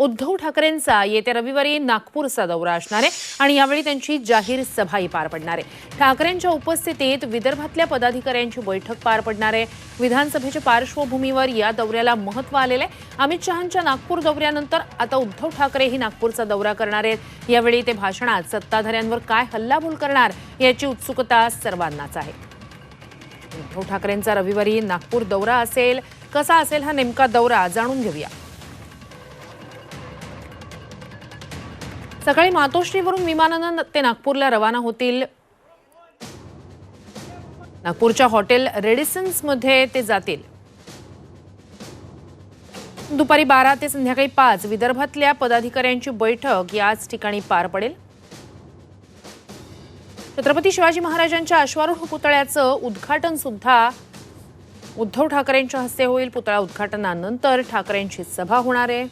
उद्धव ठाकरेंचा येत्या रविवारी नागपूरचा दौरा असणार आहे आणि यावेळी त्यांची जाहीर सभाही पार पडणार आहे. ठाकरेंच्या उपस्थितीत विदर्भातल्या पदाधिकाऱ्यांची बैठक पार पडणार आहे. विधानसभेच्या पार्श्वभूमीवर या दौऱ्याला महत्त्व आलेलं आहे. अमित शहांच्या नागपूर दौऱ्यानंतर आता उद्धव ठाकरेही नागपूरचा दौरा करणार आहेत. यावेळी ते भाषणात सत्ताधाऱ्यांवर काय हल्लाबोल करणार याची उत्सुकता सर्वांनाच आहे. उद्धव ठाकरेंचा रविवारी नागपूर दौरा असेल. कसा असेल हा नेमका दौरा जाणून घेऊया. सकाळी मातोश्रीवरून विमानानं ते नागपूरला रवाना होतील. नागपूरच्या हॉटेल रेडिसन्समध्ये ते जातील. दुपारी बारा ते संध्याकाळी पाच विदर्भातल्या पदाधिकाऱ्यांची बैठक याच ठिकाणी पार पडेल. छत्रपती शिवाजी महाराजांच्या अश्वारूढ पुतळ्याचं उद्घाटन सुद्धा उद्धव ठाकरेंच्या हस्ते होईल. पुतळा उद्घाटनानंतर ठाकरेंची सभा होणार आहे.